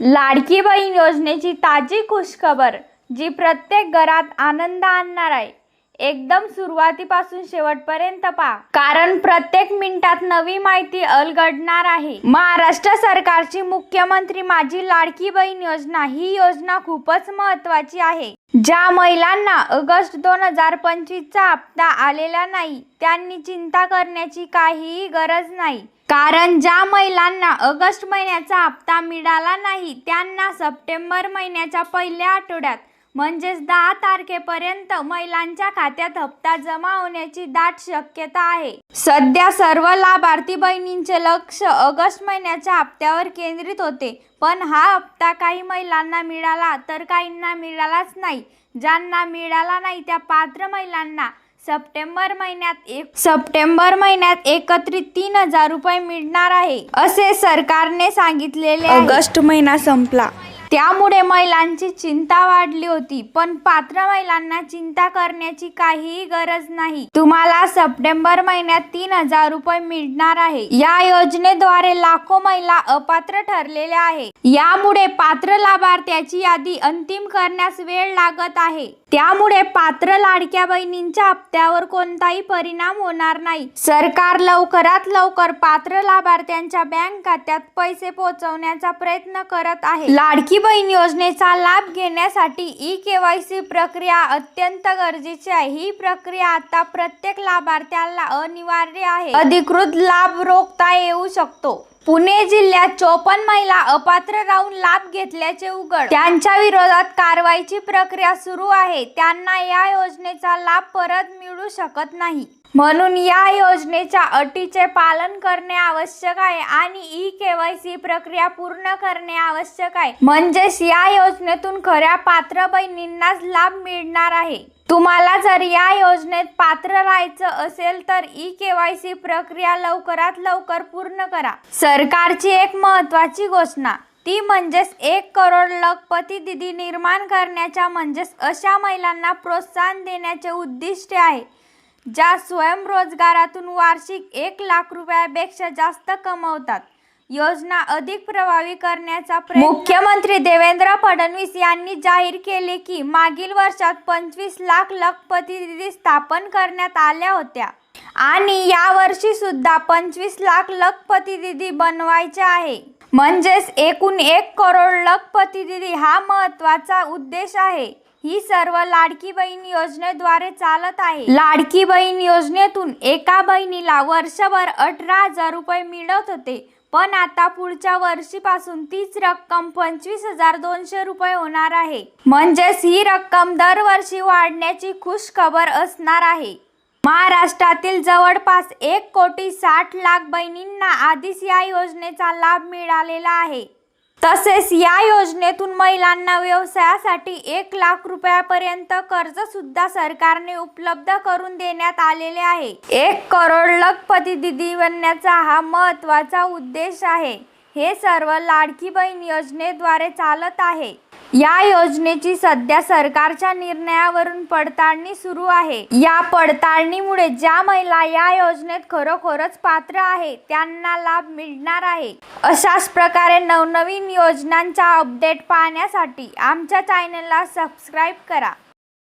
लाडकी बहीण योजनेची ताजी खुशखबर जी प्रत्येक घरात आनंद आणणार आहे. एकदम सुरुवातीपासून शेवटपर्यंत पहा. कारण प्रत्येक मिनिटात नवी माहिती अलगडणार आहे. महाराष्ट्र सरकारची मुख्यमंत्री माझी लाडकी बहीण योजना ही योजना खूपच महत्वाची आहे. ज्या महिलांना ऑगस्ट दोन हजार पंचवीसचा हप्ता आलेला नाही त्यांनी चिंता करण्याची काहीही गरज नाही. कारण ज्या महिलांना ऑगस्ट महिन्याचा हप्ता मिळाला नाही त्यांना सप्टेंबर महिन्याच्या पहिल्या आठवड्यात म्हणजेच दहा तारखेपर्यंत महिलांच्या खात्यात हप्ता जमा होण्याची दाट शक्यता आहे. सध्या सर्व लाभार्थी बहिणींचे लक्ष ऑगस्ट महिन्याच्या हप्त्यावर केंद्रित होते पण हा हप्ता काही महिलांना मिळाला तर काहींना मिळालाच नाही. ज्यांना मिळाला नाही त्या पात्र महिलांना सप्टेंबर महिन्यात एक सप्टेंबर महिन्यात एकत्रित तीन हजार रुपये मिळणार आहे असे सरकारने सांगितलेले ऑगस्ट महिना संपला. त्यामुळे महिलांची चिंता वाढली होती. पण पात्र महिलांना चिंता करण्याची काहीही गरज नाही. तुम्हाला सप्टेंबर महिन्यात तीन हजार रुपये मिळणार आहे. या योजनेद्वारे लाखो महिला अपात्र ठरलेल्या आहे. यामुळे पात्र लाभार्थ्याची यादी अंतिम करण्यास वेळ लागत आहे. त्यामुळे पात्र लाडक्या बहिणींच्या हप्त्यावर कोणताही परिणाम होणार नाही. सरकार लवकरात लवकर पात्र लाभार्थ्यांच्या बँक खात्यात पैसे पोहोचवण्याचा प्रयत्न करत आहे. लाडकी बहीण योजनेचा लाभ घेण्यासाठी ई केवायसी प्रक्रिया अत्यंत गरजेची आहे. ही प्रक्रिया आता प्रत्येक लाभार्थ्याला अनिवार्य आहे. अधिकृत लाभ रोखता येऊ शकतो. पुणे जिल्ह्यात चोपन्न महिला अपात्र राहून लाभ घेतल्याचे उघड. त्यांच्या विरोधात कारवाईची प्रक्रिया सुरू आहे. त्यांना या योजनेचा लाभ परत मिळू शकत नाही. म्हणून या योजनेच्या अटीचे पालन करणे आवश्यक आहे आणि ई केवायसी प्रक्रिया पूर्ण करणे आवश्यक आहे. म्हणजेच या योजनेतून खऱ्या पात्र बहिणींनाच लाभ मिळणार आहे. तुम्हाला जर या योजनेत पात्र राहायचं असेल तर ई केवायसी प्रक्रिया लवकरात लवकर पूर्ण करा. सरकारची एक महत्वाची घोषणा ती म्हणजेच एक करोड लखपती दिदी निर्माण करण्याच्या म्हणजेच अशा महिलांना प्रोत्साहन देण्याचे उद्दिष्ट आहे. ज्या स्वयंरोजगारातून वार्षिक एक लाख रुपयापेक्षा जास्त कमवतात. योजना अधिक प्रभावी करण्याचा प्रयत्न मुख्यमंत्री देवेंद्र फडणवीस यांनी जाहीर केले की मागील वर्षात पंचवीस लाख लखपती स्थापन करण्यात आल्या होत्या. आणि या वर्षी सुद्धा पंचवीस लाख लखपती दिदी बनवायच्या आहे. म्हणजेच एकूण एक करोड लखपती दिदी हा महत्त्वाचा उद्देश आहे. ही सर्व लाडकी बहीण योजनेद्वारे चालत आहे. लाडकी बहीण योजनेतून एका बहिणीला वर्षभर अठरा हजार रुपये मिळत होते. पण आता पुढच्या वर्षीपासून तीच रक्कम पंचवीस हजार दोनशे रुपये होणार आहे. म्हणजेच ही रक्कम दरवर्षी वाढण्याची खुश खबर असणार आहे. महाराष्ट्रातील जवळपास एक कोटी साठ लाख बहिणींना आधीच या योजनेचा लाभ मिळालेला आहे. तसेच या योजनेतून महिलांना व्यवसायासाठी एक लाख रुपयापर्यंत कर्ज सुद्धा सरकारने उपलब्ध करून देण्यात आलेले आहे. एक करोड लखपती दिदी बनण्याचा हा महत्त्वाचा उद्देश आहे. हे सर्व लाडकी बहीण योजनेद्वारे चालत आहे. या योजनेची सध्या सरकारच्या निर्णयावरून पडताळणी सुरू आहे. या पडताळणीमुळे ज्या महिला या योजनेत खरोखरच पात्र आहे त्यांना लाभ मिळणार आहे. अशाच प्रकारे नवनवीन योजनांचा अपडेट पाहण्यासाठी आमच्या चॅनलला सबस्क्राईब करा.